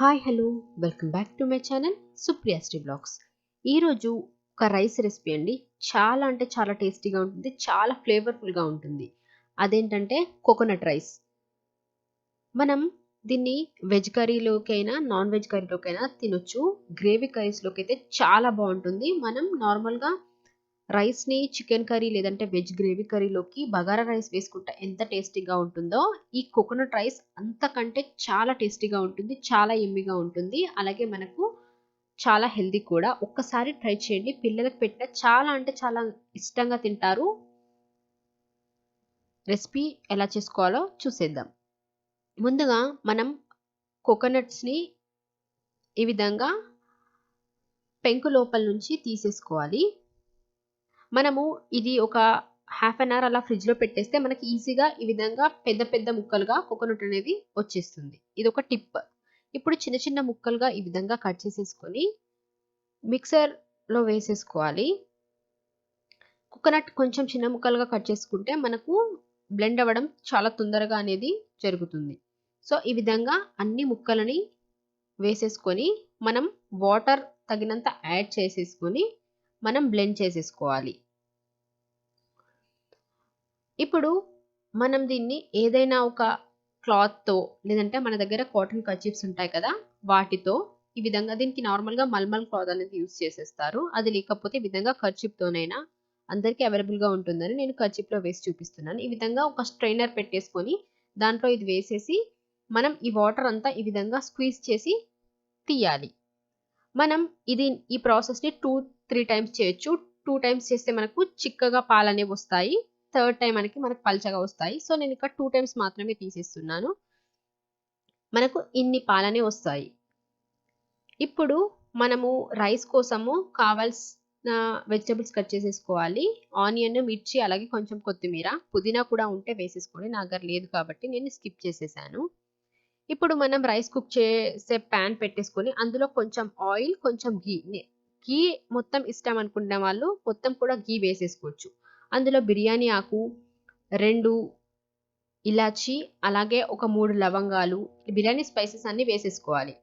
Hi hello welcome back to my channel సుప్రియాస్టి blogs ఈరోజు ఒక rice recipe అండి. చాలా అంటే చాలా టేస్టీగా ఉంటుంది. చాలా ఫ్లేవర్ఫుల్గా ఉంటుంది. అదేంటంటే కోకోనట్ రైస్ మనం దీన్ని వెజ్ కర్రీలోకైనా నాన్ వెజ్ కర్రీలోకైనా తినొచ్చు. గ్రేవీ కర్రీస్లోకి అయితే చాలా బాగుంటుంది. మనం నార్మల్గా రైస్ని చికెన్ కర్రీ లేదంటే వెజ్ గ్రేవీ కర్రీలోకి బగారా రైస్ వేసుకుంటే ఎంత టేస్టీగా ఉంటుందో ఈ కోకోనట్ రైస్ అంతకంటే చాలా టేస్టీగా ఉంటుంది చాలా ఎమ్మిగా ఉంటుంది. అలాగే మనకు చాలా హెల్దీ కూడా. ఒక్కసారి ట్రై చేయండి. పిల్లలకు పెట్టిన చాలా అంటే చాలా ఇష్టంగా తింటారు. రెసిపీ ఎలా చేసుకోవాలో చూసేద్దాం. ముందుగా మనం కోకోనట్స్ని ఈ విధంగా పెంకు లోపల నుంచి తీసేసుకోవాలి. మనము ఇది ఒక హాఫ్ అన్ అవర్ అలా ఫ్రిడ్జ్లో పెట్టేస్తే మనకి ఈజీగా ఈ విధంగా పెద్ద పెద్ద ముక్కలుగా కోకోనట్ అనేది వచ్చేస్తుంది. ఇది ఒక టిప్ ఇప్పుడు చిన్న చిన్న ముక్కలుగా ఈ విధంగా కట్ చేసేసుకొని మిక్సర్లో వేసేసుకోవాలి. కోకోనట్ కొంచెం చిన్న ముక్కలుగా కట్ చేసుకుంటే మనకు బ్లెండ్ అవ్వడం చాలా తొందరగా అనేది జరుగుతుంది. సో ఈ విధంగా అన్ని ముక్కలని వేసేసుకొని మనం వాటర్ తగినంత యాడ్ చేసేసుకొని మనం బ్లెండ్ చేసేసుకోవాలి. ఇప్పుడు మనం దీన్ని ఏదైనా ఒక క్లాత్తో లేదంటే మన దగ్గర కాటన్ కచీప్స్ ఉంటాయి కదా వాటితో ఈ విధంగా దీనికి నార్మల్గా మల్మల్ క్లాత్ అనేది యూస్ చేసేస్తారు. అది లేకపోతే ఈ విధంగా కర్చిప్తోనైనా అందరికీ అవైలబుల్గా ఉంటుందని నేను కర్చిప్లో వేసి చూపిస్తున్నాను. ఈ విధంగా ఒక స్ట్రైనర్ పెట్టేసుకొని దాంట్లో ఇది వేసేసి మనం ఈ వాటర్ అంతా ఈ విధంగా స్క్వీజ్ చేసి తీయాలి. మనం ఇది ఈ ప్రాసెస్ని టూ త్రీ టైమ్స్ చేయొచ్చు. టూ టైమ్స్ చేస్తే మనకు చిక్కగా పాలు అనేవి వస్తాయి. థర్డ్ టైం మనకి మనకు పల్చగా వస్తాయి. సో నేను ఇక్కడ టూ టైమ్స్ మాత్రమే తీసేస్తున్నాను. మనకు ఇన్ని పాలనే వస్తాయి. ఇప్పుడు మనము రైస్ కోసము కావాల్సిన వెజిటబుల్స్ కట్ చేసేసుకోవాలి. ఆనియన్ మిర్చి అలాగే కొంచెం కొత్తిమీర. పుదీనా కూడా ఉంటే వేసేసుకోండి. నా దగ్గర లేదు కాబట్టి నేను స్కిప్ చేసేసాను. ఇప్పుడు మనం రైస్ కుక్ చేసే ప్యాన్ పెట్టేసుకొని అందులో కొంచెం ఆయిల్ కొంచెం గీ గీ మొత్తం ఇష్టం అనుకున్న వాళ్ళు మొత్తం కూడా గీ వేసేసుకోవచ్చు. అందులో బిర్యానీ ఆకు రెండు ఇలాచి అలాగే ఒక మూడు లవంగాలు. బిర్యానీ స్పైసెస్ అన్నీ వేసేసుకోవాలి.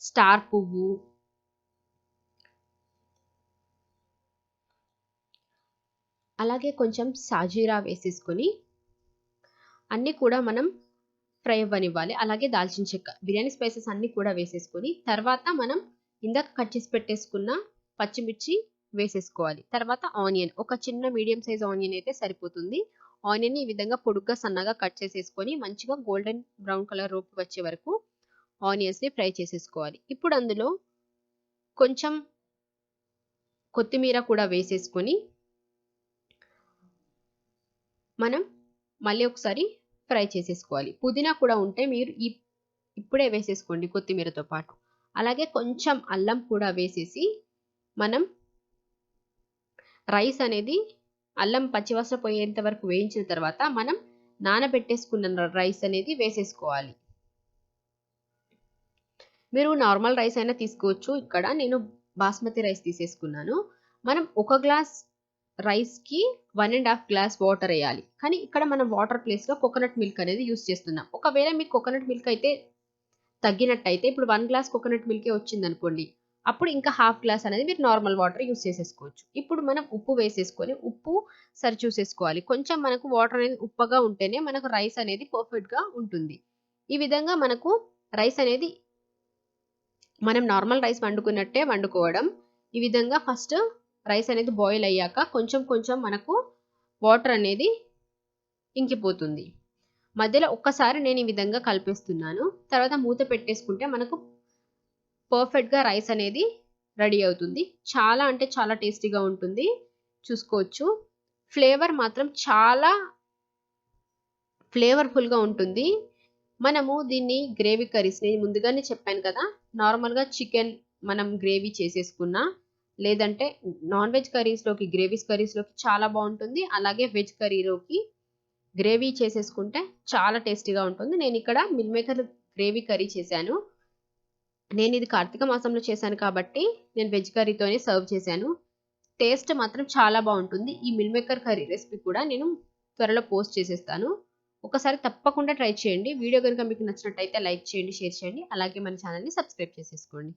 స్టార్ పువ్వు. అలాగే కొంచెం సాజీరా వేసేసుకొని అన్నీ కూడా మనం ఫ్రై అవ్వనివ్వాలి. అలాగే దాల్చిన చెక్క. బిర్యానీ స్పైసెస్ అన్నీ కూడా వేసేసుకొని తర్వాత మనం ఇందాక కట్ చేసి పెట్టేసుకున్న పచ్చిమిర్చి వేసేసుకోవాలి. తర్వాత ఆనియన్ ఒక చిన్న మీడియం సైజ్ ఆనియన్ అయితే సరిపోతుంది. ఆనియన్ ఈ విధంగా పొడుగ్గా సన్నగా కట్ చేసేసుకొని మంచిగా గోల్డెన్ బ్రౌన్ కలర్ రోపు వచ్చే వరకు ఆనియన్స్ని ఫ్రై చేసేసుకోవాలి. ఇప్పుడు అందులో కొంచెం కొత్తిమీర కూడా వేసేసుకొని మనం మళ్ళీ ఒకసారి ఫ్రై చేసేసుకోవాలి. పుదీనా కూడా ఉంటే మీరు ఈ ఇప్పుడే వేసేసుకోండి కొత్తిమీరతో పాటు. అలాగే కొంచెం అల్లం కూడా వేసేసి మనం రైస్ అనేది అల్లం పచ్చివాసన పోయేంత వరకు వేయించిన తర్వాత మనం నానబెట్టేసుకున్న రైస్ అనేది వేసేసుకోవాలి. మీరు నార్మల్ రైస్ అయినా తీసుకోవచ్చు. ఇక్కడ నేను బాస్మతి రైస్ తీసేసుకున్నాను. మనం ఒక గ్లాస్ రైస్కి one and half glass water వేయాలి. కానీ ఇక్కడ మనం వాటర్ ప్లేస్లో కోకోనట్ మిల్క్ అనేది యూస్ చేస్తున్నాం. ఒకవేళ మీకు కోకోనట్ మిల్క్ అయితే తగ్గినట్టయితే ఇప్పుడు వన్ గ్లాస్ కోకోనట్ మిల్కే వచ్చింది అనుకోండి అప్పుడు ఇంకా హాఫ్ గ్లాస్ అనేది మీరు నార్మల్ వాటర్ యూస్ చేసేసుకోవచ్చు. ఇప్పుడు మనం ఉప్పు వేసేసుకొని ఉప్పు సరి చూసేసుకోవాలి. కొంచెం మనకు వాటర్ అనేది ఉప్పగా ఉంటేనే మనకు రైస్ అనేది పర్ఫెక్ట్గా ఉంటుంది. ఈ విధంగా మనకు రైస్ అనేది మనం నార్మల్ రైస్ వండుకున్నట్టే వండుకోవడం. ఈ విధంగా ఫస్ట్ రైస్ అనేది బాయిల్ అయ్యాక కొంచెం కొంచెం మనకు వాటర్ అనేది ఇంకిపోతుంది. మధ్యలో ఒక్కసారి నేను ఈ విధంగా కలిపేస్తున్నాను. తర్వాత మూత పెట్టేసుకుంటే మనకు పర్ఫెక్ట్గా రైస్ అనేది రెడీ అవుతుంది. చాలా అంటే చాలా టేస్టీగా ఉంటుంది. చూసుకోవచ్చు. ఫ్లేవర్ మాత్రం చాలా ఫ్లేవర్ఫుల్గా ఉంటుంది. మనము దీన్ని గ్రేవీ కర్రీస్ నేను ముందుగానే చెప్పాను కదా నార్మల్గా చికెన్ మనం గ్రేవీ చేసేసుకున్నా లేదంటే నాన్ వెజ్ కర్రీస్లోకి గ్రేవీస్ కర్రీస్లోకి చాలా బాగుంటుంది. అలాగే వెజ్ కర్రీలోకి గ్రేవీ చేసేసుకుంటే చాలా టేస్టీగా ఉంటుంది. నేను ఇక్కడ మిల్ మేకర్ గ్రేవీ కర్రీ చేశాను. నేను ఇది కార్తీక మాసంలో చేశాను కాబట్టి నేను వెజ్ కర్రీతోనే సర్వ్ చేశాను. టేస్ట్ మాత్రం చాలా బాగుంటుంది. ఈ మిల్ మేకర్ కర్రీ రెసిపీ కూడా నేను త్వరలో పోస్ట్ చేసేస్తాను. ఒకసారి తప్పకుండా ట్రై చేయండి. వీడియో కనుక మీకు నచ్చినట్టయితే లైక్ చేయండి షేర్ చేయండి. అలాగే మన ఛానల్ని సబ్స్క్రైబ్ చేసేసుకోండి.